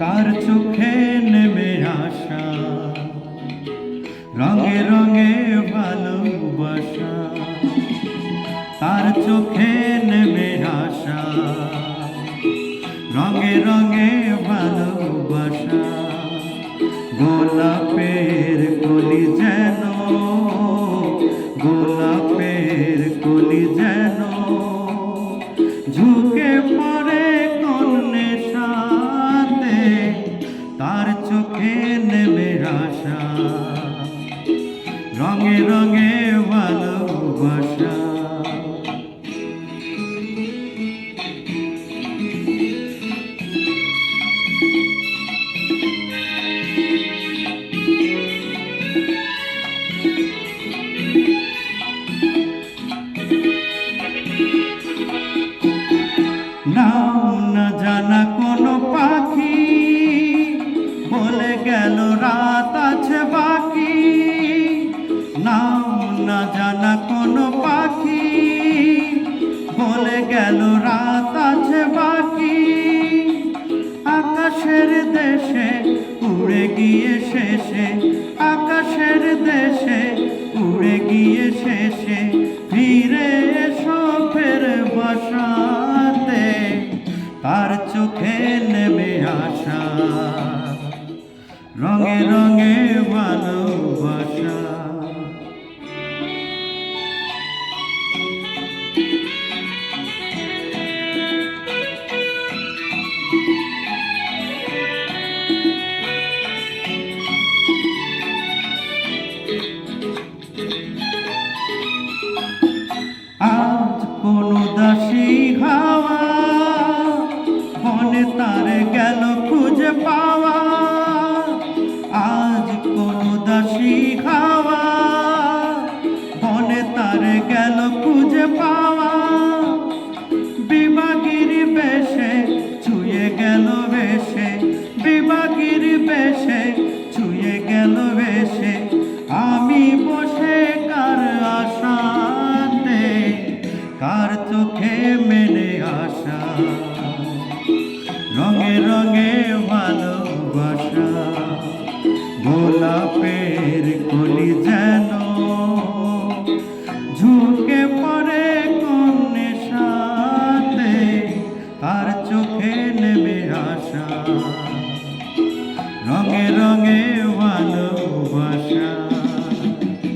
তার চোখে নেমে আসা। রঙে রঙে ভালোবাসা। তার চোখে নেমে আসা। রঙে রঙে ভালোবাসা। গোলাপের জানা কোনো পাখি? বলে গেল, রাত আছে বাকি। আকাশের দেশে উড়ে গিয়ে শেষে, আকাশের দেশে উড়ে গিয়ে শেষে, ফিরে এসো ফের বসাতে, তার চোখে নেমে আসা। রঙে রঙে ভালোবাসা। আজ কোন দাসী হাওয়া মনে তার গেল খুঁজে পাওয়া। আজ কোন দাসী হাওয়া মনে তার গেল খুঁজে চোখে মেলে আসা রঙে রঙে ভালোবাসা গোলাপের